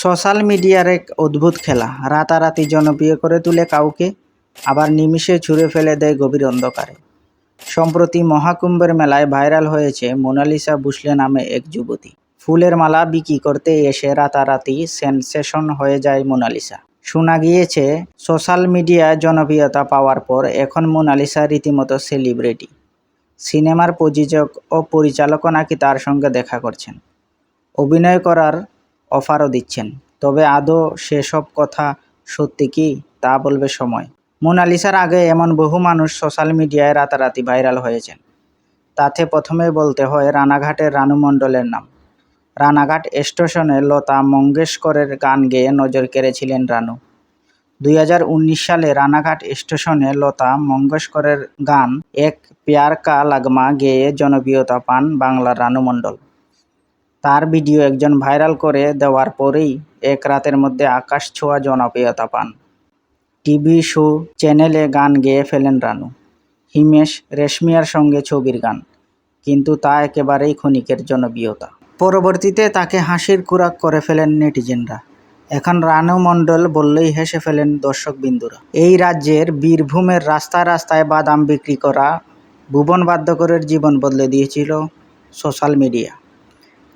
Social মিডিয়ার এক অদ্ভুত খেলা। রাতারাতি জনপ্রিয় করে তুলে কাউকে, আবার নিমিষে ছুঁড়ে ফেলে দেয় গভীর অন্ধকারে। সম্প্রতি মহাকুম্ভের মেলায় ভাইরাল হয়েছে মোনালিসা বুসলে নামে এক যুবতী। ফুলের মালা বিক্রি করতে এসে রাতারাতি সেনসেশন হয়ে যায় মোনালিসা। শোনা গিয়েছে, সোশ্যাল মিডিয়ায় জনপ্রিয়তা পাওয়ার পর এখন মোনালিসা রীতিমতো সেলিব্রিটি। সিনেমার প্রযোজক ও পরিচালকও নাকি তার সঙ্গে দেখা করছেন। অভিনয় করার অফারও দিচ্ছেন। তবে আদৌ সেসব কথা সত্যি কি, তা বলবে সময়। মোনালিসার আগে এমন বহু মানুষ সোশ্যাল মিডিয়ায় রাতারাতি ভাইরাল হয়েছেন। তাতে প্রথমেই বলতে হয় রানাঘাটের রানু মণ্ডলের নাম। রানাঘাট স্টেশনে লতা মঙ্গেশকরের গান গেয়ে নজর কেড়েছিলেন রানু। দুই হাজার উনিশ সালে রানাঘাট স্টেশনে লতা মঙ্গেশকরের গান এক প্যার কা লাগমা গেয়ে জনপ্রিয়তা পান বাংলার রানু মণ্ডল। তার ভিডিও একজন ভাইরাল করে দেওয়ার পরেই এক রাতের মধ্যে আকাশ ছোঁয়া জনপ্রিয়তা পান। টিভি শো চ্যানেলে গান গেয়ে ফেলেন রানু। হিমেশ রেশমিয়ার সঙ্গে ছবির গান, কিন্তু তা একেবারেই ক্ষণিকের জনপ্রিয়তা। পরবর্তীতে তাকে হাসির খোরাক করে ফেলেন নেটিজেনরা। এখন রানু মণ্ডল বললেই হেসে ফেলেন দর্শকবিন্দুরা। এই রাজ্যের বীরভূমের রাস্তায় রাস্তায় বাদাম বিক্রি করা ভুবন বাদ্যকরের জীবন বদলে দিয়েছিল সোশ্যাল মিডিয়া।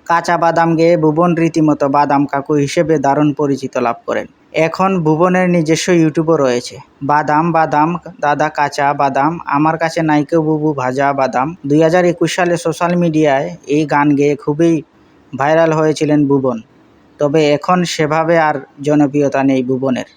কাঁচা বাদাম গেয়ে ভুবন রীতিমতো বাদাম কাকু হিসেবে দারুণ পরিচিত লাভ করেন। এখন ভুবনের নিজস্ব ইউটিউবও রয়েছে। বাদাম বাদাম, দাদা কাঁচা বাদাম, আমার কাছে নাইকে বুবু ভাজা বাদাম। দুই হাজার একুশ সালে সোশ্যাল মিডিয়ায় এই গান গেয়ে খুবই ভাইরাল হয়েছিলেন ভুবন। তবে এখন সেভাবে আর জনপ্রিয়তা নেই ভুবনের।